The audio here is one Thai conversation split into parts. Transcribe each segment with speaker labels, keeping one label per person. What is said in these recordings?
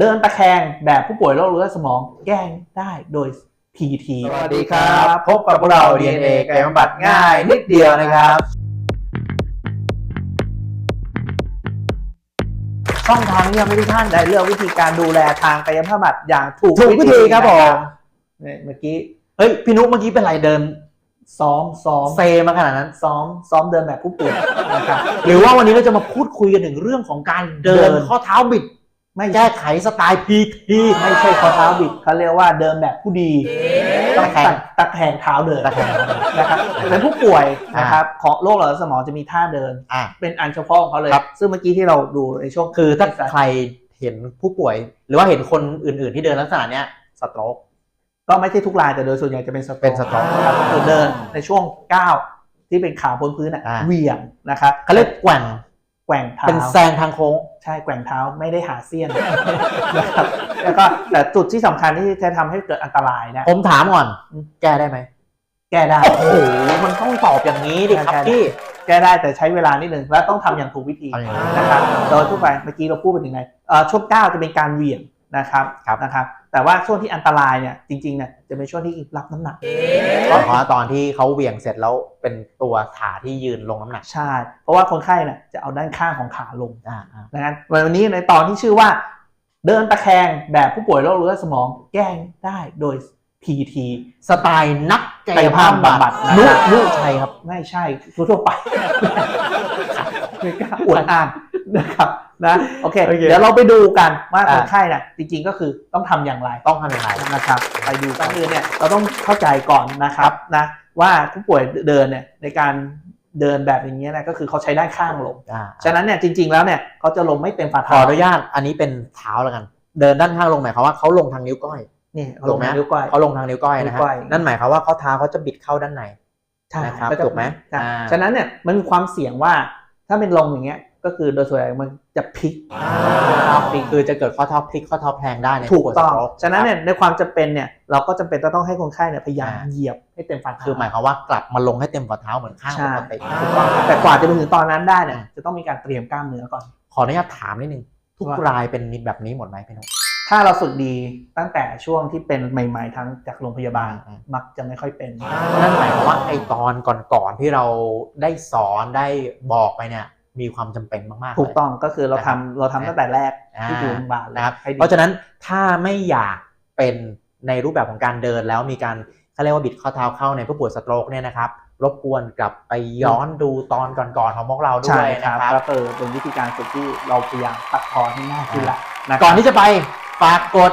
Speaker 1: เดินตะแคงแบบผู้ป่วยโรคเรื้อสมองแก้ได้โดย PT
Speaker 2: สวัสดีครับ พบกับพวกเรา DNA กายบำบัดง่ายนิดเดียวนะครับ
Speaker 1: ช่องทางที่ทำให้ทุกท่านได้เลือกวิธีการดูแลทางกายภาพบำบัดอย่างถูก
Speaker 2: ถูกวิธีครับผม
Speaker 1: เนี่ยเมื่อกี้
Speaker 2: เฮ้ยพี่นุ๊กเมื่อกี้เป็นไรเดิน
Speaker 1: ซ้อมซ้อม
Speaker 2: เซมาขนาดนั้น
Speaker 1: ซ้อมซ้อมเดินแบบผู้ป่วยนะครับ
Speaker 2: หรือว่าวันนี้เราจะมาพูดคุยกันถึงเรื่องของการเดิน
Speaker 1: เดิน
Speaker 2: ข้อเท้าบิด
Speaker 1: ไม่
Speaker 2: แก้ไขสไตล์พีที
Speaker 1: ไม่ใช่ข้อเท้าบิดเขาเรียกว่าเดินแบบผู้ดีต้อง
Speaker 2: ตะแคง
Speaker 1: ตะแคงเท้าเดิน
Speaker 2: ตะแคง
Speaker 1: นะครับเป็นผู้ป่วยนะครับของโรคหลอดสมองจะมีท่าเดิน
Speaker 2: อะ
Speaker 1: เป็นอันเฉพาะของเขาเลย
Speaker 2: ครับ
Speaker 1: ซึ่งเมื่อกี้ที่เราดูในช่วง
Speaker 2: คือถ้าใครเห็นผู้ป่วย หรือว่าเห็นคนอื่น ๆ ที่เดินลักษณะเนี้ยสโตรก
Speaker 1: ก็ไม่ใช่ทุกรายแต่โดยส่วนใหญ่จะเป็นสโตรก
Speaker 2: เป็นสโตรก
Speaker 1: นะครับก็คือเดินในช่วงก้าวที่เป็นขาบนพื้นอะ
Speaker 2: อ่า
Speaker 1: เหวี่ยงนะครับ
Speaker 2: เขาเรียกแกว่ง
Speaker 1: แกว่งเท้า
Speaker 2: เป็นแซงทางโค้ง
Speaker 1: ใช่แกว่งเท้าไม่ได้หาเสี้ยนนะครับแล้วก็แต่จุดที่สำคัญที่จะทำให้เกิดอันตรายนะ
Speaker 2: ผมถามก่อน
Speaker 1: อืม
Speaker 2: แก้ได้ไหม
Speaker 1: แก้ได้
Speaker 2: โอ้โหมันต้องตอบอย่างนี้ดิครับ
Speaker 1: แก้ได้
Speaker 2: พี่
Speaker 1: แก้ได้แต่ใช้เวลานิดนึงและต้องทำอย่างถูกวิธี
Speaker 2: ทำอย่างไร
Speaker 1: นะครับโดยทั่วไปเมื่อกี้เราพูดไปถึงไหนเอ่อช่วงก้าวจะเป็นการเหวี่ยงนะครับ
Speaker 2: ครับ
Speaker 1: นะครับ แต่ว่าช่วงที่อันตรายเนี่ยจริงๆเนี่ยจะเป็นช่วงที่รับน้ำหนัก
Speaker 2: ก็เพราะตอนที่เขาเหวี่ยงเสร็จแล้วเป็นตัวขาที่ยืนลงน้ำหนัก
Speaker 1: ใช่ เพราะว่าคนไข้เนี่ยจะเอาด้านข้างของขาลง
Speaker 2: อ่าอ่า
Speaker 1: ดังนั้นวันนี้ในตอนที่ชื่อว่า เดินตะแคงแบบผู้ป่วยโรคเรื้อสมองแก้ได้โดย PT
Speaker 2: สไตล์นักกายภาพบำบัด
Speaker 1: นะ
Speaker 2: นุ
Speaker 1: ครับ
Speaker 2: นุชัยครับ
Speaker 1: ไม่ใช่ทั่วๆไปไม่กล้าอวดอ้าง นะครับนะโอเค
Speaker 2: โอเค
Speaker 1: เดี๋ยวเราไปดูกันว่า
Speaker 2: อ่า
Speaker 1: คนไข้เนี่ยจริงๆก็คือต้องทำอย่างไร
Speaker 2: ต้องทำยังไง
Speaker 1: นะครับ ไปดูกันอื่นเนี่ยเราต้องเข้าใจก่อนนะครับนะว่าผู้ป่วยเดินเนี่ยในการเดินแบบอย่างเงี้ยนะก็คือเขาใช้ด้านข้างลง
Speaker 2: อ่า
Speaker 1: ฉะนั้นเนี่ยจริง ๆแล้วเนี่ยเขาจะลงไม่เต็มฝ่า
Speaker 2: ขอ
Speaker 1: เท้า
Speaker 2: อนุญาตอันนี้เป็นเท้าแล้วกัน เดินด้านข้างลงหมายความว่าเขาลงทางนิ้วก้อย
Speaker 1: นี่เขา
Speaker 2: ถู
Speaker 1: ล
Speaker 2: ก
Speaker 1: ง
Speaker 2: ไหม
Speaker 1: นิ้วก้อย
Speaker 2: เขาลงทางนิ้วก้อยนะฮะ
Speaker 1: นิ้วก้อย
Speaker 2: นั่นหมายความว่าข้อเท้าเขาจะบิดเข้าด้านใน
Speaker 1: ใช่
Speaker 2: นะครับ
Speaker 1: ก็จะ
Speaker 2: ถูกไหม
Speaker 1: ใช่
Speaker 2: อ่า
Speaker 1: ฉะนั้นเนี่ยมันมีความเสี่ยงว่าถ้าเป็นลงอย่างเงี้ย ก็คือโดยส่วนใหญ่มันจะพลิก
Speaker 2: พลิกคือจะเกิดข้อเท้าพลิกข้อเท้าแพลงได้ใน
Speaker 1: ถูกต้อง
Speaker 2: ผู้ป่วยสโรค
Speaker 1: ฉะนั้นเนี่ยในความจำเป็นเนี่ยเราก็จำเป็นจะต้องให้คนไข้เนี่ยพยายาม
Speaker 2: อ่า
Speaker 1: เหยียบให้เต็มฝ่าเท้า
Speaker 2: คือหมายความว่ากลับมาลงให้เต็มฝ่าเท้าเหมือนข้าง
Speaker 1: ใช่
Speaker 2: ปกติ
Speaker 1: ถูกต้องแต่กว่าจะไปถึงตอนนั้นได้เนี่ย
Speaker 2: อืม
Speaker 1: จะต้องมีการเตรียมกล้ามเนื้อก่อน
Speaker 2: ขออนุญาตถามนิดนึงทุก
Speaker 1: ว่า
Speaker 2: รายเป็นแบบนี้หมดไหมพี่นุ๊ก
Speaker 1: ถ้าเราฝึกดีตั้งแต่ช่วงที่เป็นใหม่ ๆ ทั้งจากโรงพยาบาล
Speaker 2: อืม
Speaker 1: มักจะไม่ค่อยเป็น
Speaker 2: นั่นหมายความว่าไอตอนก่อนๆที่เราได้สอนได้บอกไปเนี่ย มีความจำเป็นมากๆเลย
Speaker 1: ถูกต้องก็คือเราทำเราทำตั้งแต่แรก
Speaker 2: อ่า
Speaker 1: ที่อยู่โรงพยาบาลเลย
Speaker 2: นะครับ
Speaker 1: ให้ดี
Speaker 2: เพราะฉะนั้นถ้าไม่อยากเป็นในรูปแบบของการเดินแล้วมีการเขาเรียกว่าบิดข้อเท้าเข้าในผู้ป่วยสโตรกเนี่ยนะครับรบกวนกลับไปย้อนดูตอนก่อนๆของพวกเราด้
Speaker 1: ใช่
Speaker 2: วย
Speaker 1: ครั
Speaker 2: นะ
Speaker 1: บ
Speaker 2: ครับ
Speaker 1: ก็คือเป็นวิธีการฝึกที่เราพยายามตัดทอนให้ง่ายขึ้นละะครับ
Speaker 2: ก่อนที่จะไปฝากกด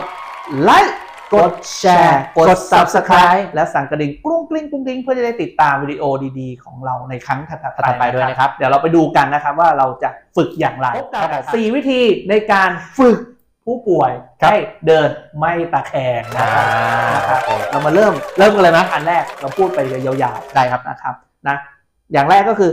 Speaker 2: ไลค์ กดแชร์
Speaker 1: กด subscribe และสั่งกระดิ่งกรุ้งกลิ้งกรุ้งกลิ้งเพื่อจะได้ติดตามวิดีโอดีๆ ของเราในครั้งถัดๆ
Speaker 2: ถัดไปด้วยนะครับ
Speaker 1: เดี๋ยวเราไปดูกันนะครับว่าเราจะฝึกอย่างไร
Speaker 2: พบกับ
Speaker 1: สี่วิธีในการฝึกผู้ป่วยให้เดินไม่ตะแคงนะครับนะครับ
Speaker 2: โอเค
Speaker 1: เรามาเริ่มเริ่มกันเลยนะอันแรกเราพูดไปยาวๆ
Speaker 2: ได้ครับ
Speaker 1: นะครับนะอย่างแรกก็คือ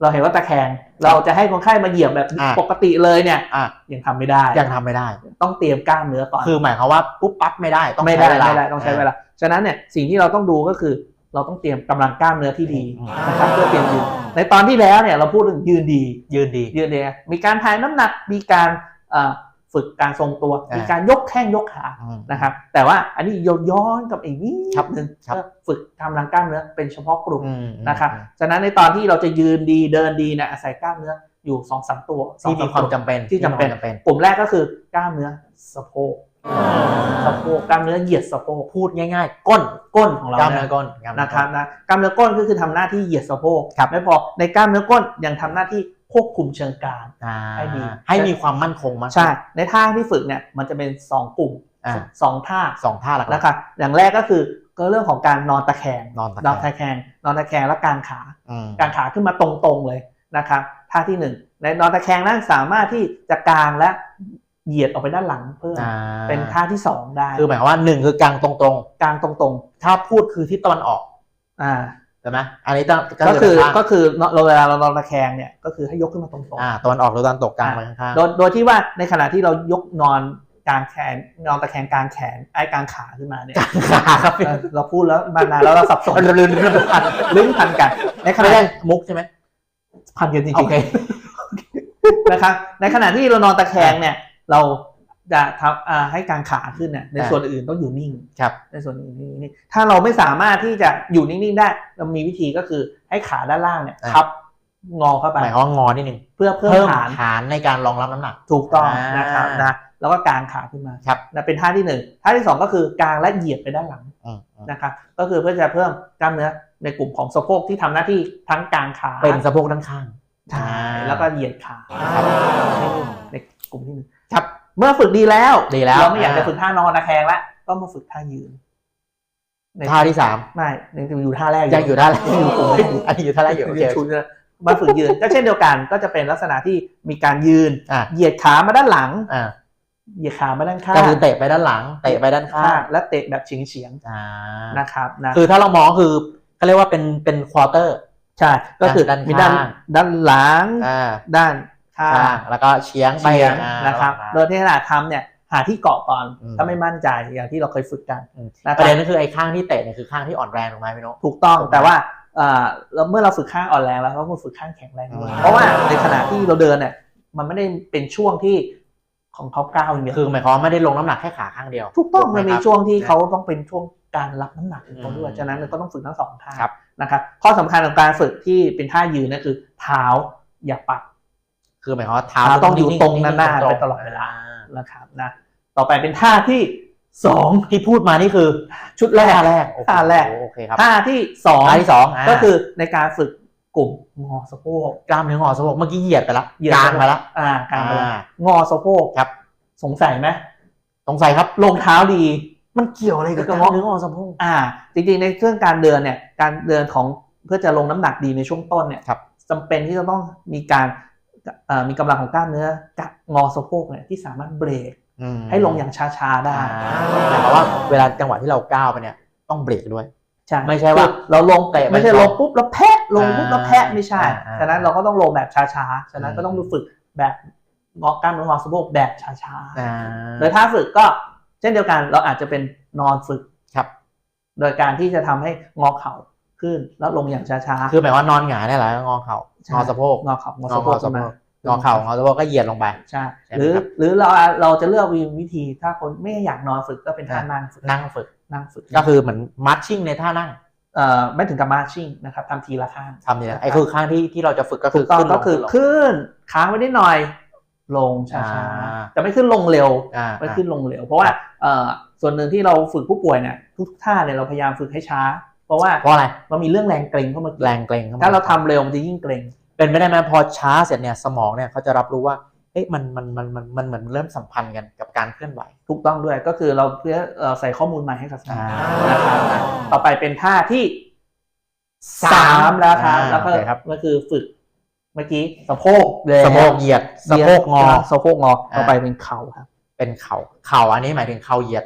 Speaker 1: เราเห็นว่าตะแคงเราจะให้คนไข้มาเหยียบแบบ
Speaker 2: อะ
Speaker 1: ปกติเลยเนี่ย
Speaker 2: อะ
Speaker 1: ยังทำไม่ได้
Speaker 2: ยังทำไม่ได้
Speaker 1: ต้องเตรียมกล้ามเนื้อก่อน
Speaker 2: คือหมายความว่าปุ๊บปั๊บไม่ได้ต้อง
Speaker 1: ไม่
Speaker 2: ใช้
Speaker 1: ได้
Speaker 2: เวลา
Speaker 1: ไม่ได้ต้องใช้เวลาฉะนั้นเนี่ยสิ่งที่เราต้องดูก็คือเราต้องเตรียมกำลังกล้ามเนื้อที่ดี
Speaker 2: อืม
Speaker 1: นะครับเพื่อเตรียมยืนในตอนที่แล้วเนี่ยเราพูดถึงยืนดี
Speaker 2: ยืนดี
Speaker 1: ยืนดีมีการถ่ายน้ำหนักมีการเอ่อ ฝึกการทรงตัว
Speaker 2: อ่ามี
Speaker 1: มีการยกแข้งยกขา
Speaker 2: อืม
Speaker 1: นะครับแต่ว่าอันนี้ย้อนกลับอีกนิด
Speaker 2: ครับ
Speaker 1: นึง
Speaker 2: ครับ
Speaker 1: เพื่อฝึกกำลังกล้ามเนื้อเป็นเฉพาะกลุ่ม
Speaker 2: อืม
Speaker 1: นะครับฉะนั้นในตอนที่เราจะยืนดีเดินดีเนี่ยอาศัยกล้ามเนื้ออยู่สองสามตัว
Speaker 2: ที่มีความจำเป็น
Speaker 1: ที่จำเป็น
Speaker 2: ที่มีความจำเป็น
Speaker 1: กลุ่มแรกก็คือกล้ามเนื้อสะโพกสะโพกกล้ามเนื้อเหยียดสะโพก
Speaker 2: พูดง่าย ๆ ก้น
Speaker 1: ก้นของเรา
Speaker 2: กล้าม
Speaker 1: เนี่
Speaker 2: เนื้
Speaker 1: ย
Speaker 2: อก้นกล้ามเนื้อ
Speaker 1: นะครับนะกล้ามเนื้อก้นก็คือทำหน้าที่เหยียดสะโพก
Speaker 2: ครับ
Speaker 1: ไม่พอในกล้ามเนื้อก้นยังทำหน้าที่ ควบคุมเชิงกราน
Speaker 2: อ่า
Speaker 1: ให้ดี
Speaker 2: ให้มีความมั่นคงมาก
Speaker 1: ใช่ในท่าที่ฝึกเนี่ยมันจะเป็นสองกลุ่ม
Speaker 2: อ่า
Speaker 1: สองท่า
Speaker 2: สองท่าหลักๆ
Speaker 1: นะครับอย่างแรกก็คือก็เรื่องของการนอนตะแคง
Speaker 2: นอนตะ
Speaker 1: นอน
Speaker 2: แค
Speaker 1: ตะ
Speaker 2: ง
Speaker 1: แคงนอนตะแคงและกางขา
Speaker 2: อืม
Speaker 1: กางขาขึ้นมาตรงๆเลยนะครับท่าที่หนึ่งในนอนตะแคงนั้นสามารถที่จะกางและเหยียดออกไปด้านหลังเพิ่ม
Speaker 2: อ่า
Speaker 1: เป็นท่าที่สองได้
Speaker 2: คือหมายความว่าหนึ่งคือกลางตรง
Speaker 1: กางตรง
Speaker 2: ๆ ถ้าพูดคือที่ตะวันออก
Speaker 1: ๆอ่า
Speaker 2: ใช่ไหมอันนี้ต้อง
Speaker 1: ก็คือ
Speaker 2: ด้านข้าง
Speaker 1: ก็คือเราเวลาเรานอนตะแคงเนี่ยก็คือให้ยกขึ้นมาตรง
Speaker 2: อ่าตะวันออกหรือตะวันตกกลางไปข้าง
Speaker 1: ๆโดยโดยที่ว่าในขณะที่เรายกนอนกางแขนนอนตะแคงกางแขนไอ้กางขาขึ้นมาเนี่ย
Speaker 2: ๆขาครับ
Speaker 1: เออเราพูดแล้วมานานแล้วเราสับสน
Speaker 2: ลืมๆๆ
Speaker 1: พันลิ้นพันกันในข
Speaker 2: ไม่
Speaker 1: ณะ
Speaker 2: ได้มุกใช่ไหม
Speaker 1: พันกันจริง
Speaker 2: โอเค
Speaker 1: ๆนะครับในขณะที่เรานอนตะแคงเนี่ยเรา จะทำอ่าให้การขาขึ้นเนี่ยใน
Speaker 2: อ่า
Speaker 1: ส่วนอื่นต้องอยู่นิ่ง
Speaker 2: ครับ
Speaker 1: ในส่วนอื่นนิ่งๆถ้าเราไม่สามารถที่จะอยู่นิ่งๆได้ เรามีวิธีก็คือให้ขาด้านล่างเนี่ย
Speaker 2: อ่า
Speaker 1: พับงอเข้าไป
Speaker 2: หมายความว่างอนิดนึง
Speaker 1: เพื่อเพิ่ม
Speaker 2: เพิ่ม
Speaker 1: ฐาน
Speaker 2: ฐานในการรองรับน้ำหนัก
Speaker 1: ถูกต้อง
Speaker 2: อ่าน
Speaker 1: นะครับนะแล้วก็กางขาขึ้นมา
Speaker 2: ครับ
Speaker 1: นะเป็นท่าที่หนึ่งท่าที่สองก็คือกางและเหยียดไปด้านหลัง
Speaker 2: อืมอืม
Speaker 1: นะครับก็คือเพื่อจะเพิ่มกล้ามเนื้อในกลุ่มของสะโพกที่ทำหน้าที่ทั้งกางขา
Speaker 2: เป็นสะโพกด้านข้าง
Speaker 1: ใช่
Speaker 2: อ่า
Speaker 1: แล้วก็เหยียดขา
Speaker 2: ครับ
Speaker 1: ในกลุ่มที่หนึ่ง
Speaker 2: ครับ
Speaker 1: เมื่อฝึกดีแล้ว
Speaker 2: ดีแล้ว
Speaker 1: เราไม่อยากจะ
Speaker 2: อ่า
Speaker 1: ฝึกท่านอนตะแคงแล้วก็มาฝึกท่ายืนใน
Speaker 2: ท่าที่สาม
Speaker 1: ไม่ยังอยู่ท่าแรก
Speaker 2: ยังอยู่ท่าแรก
Speaker 1: ยังอยู่กลุ่มแรกอยู่
Speaker 2: อันนี้อยู่ท่าแรกอยู่โอเค
Speaker 1: ชุดเนี่ยมาฝึกยืนก็เช่นเดียวกัน ก็จะเป็นลักษณะที่มีการยืน
Speaker 2: อ่า
Speaker 1: เหยียดขามาด้านหลัง
Speaker 2: อ่า
Speaker 1: เหยียดขามาด้านข้าง
Speaker 2: ก็คือเตะไปด้านหลังเตะไปด้านข้าง
Speaker 1: และเตะแบบเฉียงเฉียง
Speaker 2: อ่า
Speaker 1: ๆนะครับนะ
Speaker 2: คือถ้าเรามองคือเขาเรียกว่าเป็นเป็นควอเตอร์
Speaker 1: ใช่ก็คือ
Speaker 2: ด้าน
Speaker 1: มีด้าน
Speaker 2: ข้าง
Speaker 1: ด้านหลัง
Speaker 2: อ่า
Speaker 1: ด้าน ข้า
Speaker 2: ข้าง
Speaker 1: ง
Speaker 2: แล้วก็เฉียงไป
Speaker 1: เฉียง
Speaker 2: อ่า
Speaker 1: นะครับ
Speaker 2: อ่า
Speaker 1: โดยที่ขณะทำเนี่ยหาที่เกาะก่อน
Speaker 2: อืม
Speaker 1: ถ้าไม่มั่นใจอย่างที่เราเคยฝึกกัน
Speaker 2: อืม
Speaker 1: นะค
Speaker 2: ประ
Speaker 1: รับ
Speaker 2: เด็นก็คือไอ้ข้างที่เตะเนี่ยคือข้างที่อ่อนแรงถูกไหมพี่โนก
Speaker 1: ถูกต้อง
Speaker 2: ถูกไหม
Speaker 1: แต่ว่าเอ่อเราเมื่อเราฝึกข้างอ่อนแรงแล้วเราก็ฝึกข้างแข็งแรงด้วย
Speaker 2: อืม
Speaker 1: เพราะว่าในขณะที่เราเดินเนี่ยมันไม่ได้เป็นช่วงที่ของเขาก้าวอย่างเดียว
Speaker 2: คือหมายความว่าไม่ได้ลงน้ำหนักแค่ขาข้างเดียว
Speaker 1: ถูกต้อง
Speaker 2: ไห
Speaker 1: มันมี
Speaker 2: ครับ
Speaker 1: ช่วงที่เขาต้องเป็นช่วงการรับน้ำหนักของเขาด้วย
Speaker 2: อืม
Speaker 1: ฉะนั้นเราก็ต้องฝึกทั้งสองท่า
Speaker 2: ครับ
Speaker 1: นะครับข้อสำคัญของการฝึกที่เป็นท่ายืนนั่นคือ เท้าอย่าปัด
Speaker 2: คือหมายความว่าเท้า
Speaker 1: เท้าต้องอยู่ตรง
Speaker 2: ๆ
Speaker 1: หน้าๆ
Speaker 2: ๆ
Speaker 1: ไปตลอดเวลานะครับนะต่อไปเป็นท่าที่สอง
Speaker 2: ที่พูดมานี่คือ
Speaker 1: ชุดแรก
Speaker 2: ท่าแรกโอ้โห
Speaker 1: ท่าแรก
Speaker 2: โอเคครับ
Speaker 1: ท่าที่สอง
Speaker 2: ท่าที่สองา
Speaker 1: ก็คือในการฝึกกลุ่มงอสะโพก
Speaker 2: กล้ามเนื้องอสะโพกเมื่อกี้เหยียดไปแล้ว
Speaker 1: เหยียด
Speaker 2: กลางไปแล้ว
Speaker 1: อ่ากลางไปแล้ว
Speaker 2: อ่า
Speaker 1: งอสะโพก
Speaker 2: ครับ
Speaker 1: สงสัยไหม
Speaker 2: สงสัยครับ
Speaker 1: รองเท้าดี
Speaker 2: มันเกี่ยวอะไรกับ
Speaker 1: ก็
Speaker 2: ก
Speaker 1: ง
Speaker 2: ล้า
Speaker 1: อ
Speaker 2: มเนื้องอสะโพก
Speaker 1: อ่า จริงๆในเครื่องการเดินเนี่ย การเดินของเพื่อจะลงน้ำหนักดีในช่วงต้นเนี่ย
Speaker 2: ครับ
Speaker 1: จำเป็นที่จะต้องมีการเอ่อ มีกำลังของกล้ามเนื้อกะงอสะโพกเนี่ยที่สามารถเบรก
Speaker 2: อืม
Speaker 1: ให้ลงอย่างช้าๆได้
Speaker 2: อ่าหมายความว่าเวลาจังหวะที่เราก้าวไปเนี่ยต้องเบรกด้วย
Speaker 1: ใช่
Speaker 2: ไม่ใช่ว่า
Speaker 1: คือเราลง
Speaker 2: เตะไป
Speaker 1: ไม่ใช่
Speaker 2: ก่อน
Speaker 1: ลงปุ๊บแล้วแพะลงปุ๊บแล้วแพะไม่ใช่
Speaker 2: อ่าอ่า
Speaker 1: ฉะนั้นเราก็ต้องลงแบบช้าๆฉะนั้น
Speaker 2: อืม
Speaker 1: ก็ต้องฝึกแบบงอกล้ามเนื้องอสะโพกแบบช้า
Speaker 2: อ่า
Speaker 1: ๆโดยท่าฝึกก็เช่นเดียวกันเราอาจจะเป็นนอนฝึก
Speaker 2: ครับ
Speaker 1: โดยการที่จะทำให้งอเข่า ขึ้นแล้วลงอย่างช้าๆ
Speaker 2: คือหมายว่านอนหงายเนี่ยแหละงอเข่า
Speaker 1: ใช่
Speaker 2: งอสะโพก
Speaker 1: งอเข่างอสะโพก
Speaker 2: งอสะโพก
Speaker 1: ขึ้นมาง
Speaker 2: อเข่างอสะโพกก็เหยียดลงไป
Speaker 1: ใช่
Speaker 2: ใช่ไหม
Speaker 1: หรือ
Speaker 2: ครับ
Speaker 1: หรือเราเราจะเลือกวิธีถ้าคนไม่อยากนอนฝึกก็เป็นท่า
Speaker 2: อ่า
Speaker 1: นั่งฝึก
Speaker 2: นั่งฝึก
Speaker 1: นั่งฝึก
Speaker 2: ก็คือเหมือนมัดชิ่งในท่านั่ง
Speaker 1: เอ่อไม่ถึงกับมาชิ่งนะครับทำทีละข้าง
Speaker 2: ทำเนี่ยไอ้คือข้างที่ที่เราจะฝึกก็คื
Speaker 1: ถู
Speaker 2: อก
Speaker 1: ต้อง
Speaker 2: ขึ้นล
Speaker 1: ก็คือ
Speaker 2: ขึ้นลง
Speaker 1: ขึ้นค้างไว้นิดหน่อย ลงช้า
Speaker 2: อ่า
Speaker 1: ๆจะไม่ขึ้นลงเร็ว
Speaker 2: อ่า
Speaker 1: ไม่ขึ้นลงเร็ว เพราะว่าเอ่อส่วนหนึ่งที่เราฝึกผู้ป่วยเนี่ยทุกท่าเนี่ยเราพยายามฝึกให้ช้า เพราะว่า
Speaker 2: เพราะอะไร
Speaker 1: มันมีเรื่องแรงเกร็งเข้ามา
Speaker 2: แรงเกร็งข้ม
Speaker 1: ถ้าเราทำเร็วมันจะยิ่งเกร็ง
Speaker 2: เป็นไปได้ไหมพอช้าเสร็จเนี่ยสมองเนี่ยเขาจะรับรู้ว่าเอ๊ะมันมันมันมันมันเหมือนเริ่มสัมพันธ์กันกับการเคลื่อนไหว
Speaker 1: ถูกต้องด้วยก็คือเราเพื่อเอ่อใส่ข้อมูลใหม่ให้กับสมอง
Speaker 2: อ่า
Speaker 1: นะครับอะต่อไปเป็นท่าที่
Speaker 2: สาม
Speaker 1: สามแล้วครับ
Speaker 2: อ่า
Speaker 1: แล้วก็
Speaker 2: โอเคครับ
Speaker 1: ก็คือฝึกเมื่อกี้สะโพกเลย
Speaker 2: สะโพกเหยียดสะโพกงอ
Speaker 1: สะโพกงอต่อไปเป็นเข่าครับ
Speaker 2: เป็นเข่าเข่าอันนี้หมายถึงเข่าเหยียด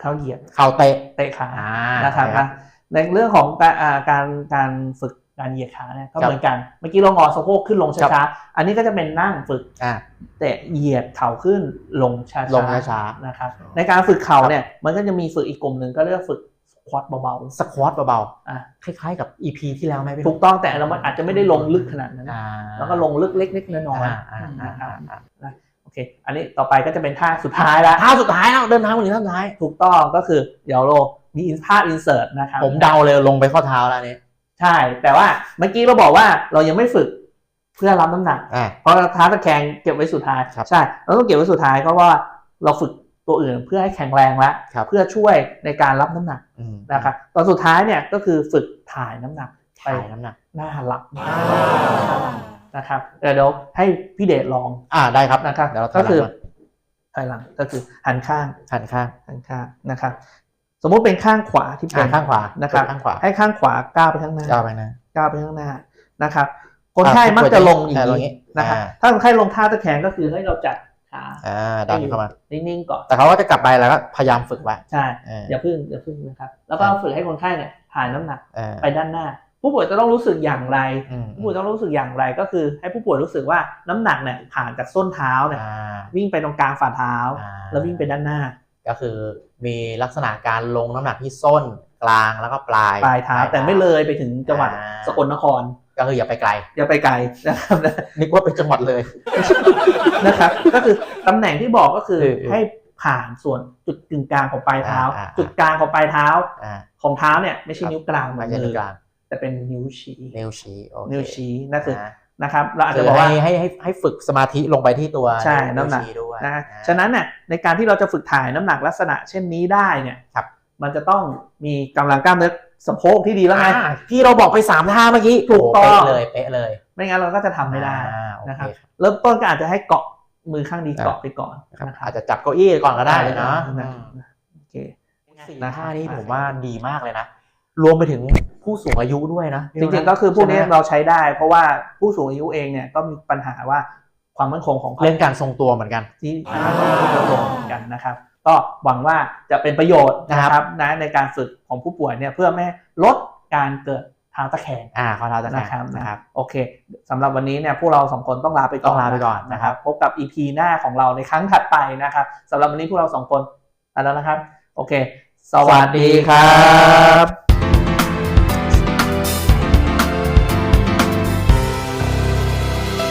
Speaker 1: เข่าเหยียด
Speaker 2: เข่าเตะ
Speaker 1: เตะขา
Speaker 2: อ่า
Speaker 1: นะครับ
Speaker 2: ครับ
Speaker 1: นะ ในเรื่องของการอ่าการการฝึกการเหยียดขาเนี่ยก็
Speaker 2: ครับ
Speaker 1: เหมือนกัน เมื่อกี้เรางอสะโพกขึ้นลง
Speaker 2: ครั
Speaker 1: ช้า
Speaker 2: บ
Speaker 1: ๆอันนี้ก็จะเป็นนั่งฝึก
Speaker 2: อ่า
Speaker 1: เตะเหยียดเข่าขึ้นลงช้าๆ
Speaker 2: ลงช้า
Speaker 1: นะครับในการฝึกเข่าเนี่ยมันก็จะมีฝึกอีกกลุ่มหนึ่งก็เรียกฝึกควอดเบา
Speaker 2: สควอตเบา
Speaker 1: ๆอะ
Speaker 2: ๆคล้ายๆ กับ EP ที่แล้วไหมพี่
Speaker 1: ถูกต้องแต่เราอาจจะไม่ได้ลงลึกขนาดนั้น
Speaker 2: อ่า
Speaker 1: แล้วก็ลงลึกเล็กๆน้อย
Speaker 2: อ่าอ่า
Speaker 1: ๆ
Speaker 2: อ่า
Speaker 1: นะครับ
Speaker 2: อ่าอ่า
Speaker 1: โอเค อันนี้ต่อไปก็จะเป็นท่าสุดท้ายแล้ว
Speaker 2: ท่าสุดท้ายแล้วเดินทางมาถึงท่าสุดท้าย
Speaker 1: ถูกต้องก็คือเดี๋ยวเรา มีภาพอินเสิร์ตนะครับ
Speaker 2: ผมเดาเลยลงไปข้อเท้าแล้วอันนี้
Speaker 1: ใช่ แต่ว่าเมื่อกี้เราบอกว่าเรายังไม่ฝึกเพื่อรับน้ำหนัก
Speaker 2: อ่า
Speaker 1: เพราะเท้าตะแคงเก็บไว้สุดท้าย
Speaker 2: ครับ
Speaker 1: ใช่เราต้องเก็บไว้สุดท้ายเพราะว่าเราฝึกตัวอื่นเพื่อให้แข็งแรงแล้ว
Speaker 2: ครับ
Speaker 1: เพื่อช่วยในการรับน้ำหนัก
Speaker 2: อืม
Speaker 1: นะครับตอนสุดท้ายเนี่ยก็คือฝึกถ่ายน้ำหนักไป
Speaker 2: ถ่ายน้ำหนัก
Speaker 1: หน้าหลับนะครับเดี๋ยวเดี๋ยวให้พี่เดชลอง
Speaker 2: อ่าได้ครับ
Speaker 1: นะครับ
Speaker 2: เดี๋ยวเรา
Speaker 1: ก็คือ
Speaker 2: ถอยหลัง
Speaker 1: ถอยหลังก็คือหันข้าง
Speaker 2: หันข้าง
Speaker 1: หันข้างนะครับ สมมุติเป็นข้างขวาที่เป็
Speaker 2: อ่านข้างขวา
Speaker 1: นะครับ
Speaker 2: ข้างขวา
Speaker 1: ให้ข้างขวาก้าวไปข้างหน้า
Speaker 2: ก้าวไปนะ
Speaker 1: ก้าวไปข้างหน้านะครับคนไข้มักจะลงอย่าง
Speaker 2: อ่าลงอย่างนี้
Speaker 1: นี้นะครับ
Speaker 2: อ่า
Speaker 1: ถ้าคนไข้ลงท่าตะแคงก็คือให้เราจัดขา
Speaker 2: อ่าดันเข้ามา
Speaker 1: นิ่งๆก่อน
Speaker 2: แต่เขาก็จะกลับไปแล้วก็พยายามฝึกไว้
Speaker 1: ใช่
Speaker 2: เออ
Speaker 1: อย่าพึ่งอย่าพึ่งนะครับแล้วก็
Speaker 2: อ่า
Speaker 1: ฝึกให้คนไข้เนี่ยถ่ายน้ำหนัก
Speaker 2: เออ
Speaker 1: ไปด้านหน้า ผู้ป่วยจะต้องรู้สึกอย่างไร
Speaker 2: อืม
Speaker 1: ผู้ป่วยต้องรู้สึกอย่างไรก็คือ ให้ผู้ป่วยรู้สึกว่าน้ำหนักเนี่ยผ่านจากส้นเท้าเนี่ย
Speaker 2: อ่า
Speaker 1: วิ่งไปตรงกลางฝ่าเท้า
Speaker 2: อ่า
Speaker 1: แล้ววิ่งไปด้านหน้า
Speaker 2: ก็คือ มีลักษณะการลงน้ำหนักที่ส้นกลางแล้วก็ปลาย
Speaker 1: ปลายเท้าแต่ไม่เลยไปถึงจังหวัด
Speaker 2: อ่า
Speaker 1: สกลนคร
Speaker 2: ก็คืออย่าไปไกล
Speaker 1: อย่าไปไกลนะครับ
Speaker 2: นึกว่าเป็นจังหวัดเลย
Speaker 1: นะครับก็คือตำแหน่งที่บอกก็คือ
Speaker 2: เออเออ
Speaker 1: ให้ผ่านส่วนจุดกึ่งกลางของปลายเท้า
Speaker 2: อ่าอ่า
Speaker 1: จุดกลางของปลายเท้า
Speaker 2: อ่า
Speaker 1: ของเท้าเนี่ยไม่ใช่
Speaker 2: ครับ
Speaker 1: นิ้วกลางเหมื
Speaker 2: ไม่
Speaker 1: อน
Speaker 2: ใช่
Speaker 1: มื
Speaker 2: นิ้ว
Speaker 1: อก
Speaker 2: ลาง
Speaker 1: แต่เป็นนิ้วชี้
Speaker 2: นิ้วชี้โอเค
Speaker 1: นิ้วชี้นั่นคือ
Speaker 2: นะ
Speaker 1: นะครับ เราอาจ
Speaker 2: คื
Speaker 1: จะ
Speaker 2: อ
Speaker 1: บอกว่า
Speaker 2: ให้ให้ให้ให้ฝึกสมาธิลงไปที่ตัว
Speaker 1: ใช่
Speaker 2: ว
Speaker 1: น้ำหนัก
Speaker 2: ชี้ ด้วย
Speaker 1: นะฮะ
Speaker 2: อ่า
Speaker 1: ฉะนั้นเนี่ยในการที่เราจะฝึกถ่ายน้ำหนักลักษณะเช่นนี้ได้เนี่ย
Speaker 2: ครับ
Speaker 1: มันจะต้องมีกำลังกล้ามเนื้อสะโพกที่ดีแล้วไง
Speaker 2: อ่าที่เราบอกไปสามท่าเมื่อกี้
Speaker 1: ถูกต้อง
Speaker 2: โเป๊ะเลยเป๊ะเลย
Speaker 1: ไม่งั้นเราก็จะทำไม่ได้
Speaker 2: อ่าโอเนะ
Speaker 1: ครับเริ่มต้นก็อาจจะให้เกาะมือข้างดี
Speaker 2: ครับ
Speaker 1: เกาะไปก่อน
Speaker 2: ครับ
Speaker 1: นะครับ
Speaker 2: อาจจะจับเก้าอี้ก่อนก็ได้นะ
Speaker 1: นะ
Speaker 2: อืม
Speaker 1: โอเค
Speaker 2: สี่
Speaker 1: นะ
Speaker 2: ท่านี้ผมว่าดีมากเลยนะรวมไปถึงผู้สูงอายุด้วยนะ
Speaker 1: จริงๆก็คือพวกนี้
Speaker 2: ใช่ไหม
Speaker 1: เราใช้ได้ เพราะว่าผู้สูงอายุเองเนี่ยก็มีปัญหาว่า ความมั่นคงของ
Speaker 2: เรื่องการทรงตัวเหมือนกัน
Speaker 1: ที่ลดลงเหมือนกันนะครับ ก็หวังว่าจะเป็นประโยชน์นะค
Speaker 2: ครั
Speaker 1: รับบนะในการฝึกของผู้ป่วยเนี่ยเพื่อไม่ให้ลดการเกิดเท้าตะแคง
Speaker 2: อ่าข้อเท้าจะแข็
Speaker 1: นะ
Speaker 2: ง
Speaker 1: ครับ
Speaker 2: นะครับ
Speaker 1: โอเคสำหรับวันนี้เนี่ยพวกเราสองคนต้องลาไปก่อน
Speaker 2: ต้องลาไปก่อนนะครับ
Speaker 1: พบกับ EP หน้าของเราในครั้งถัดไปนะครับสำหรับวันนี้พวกเราสองคนไปแล้วนะครับ โอเค สวัสดีครับ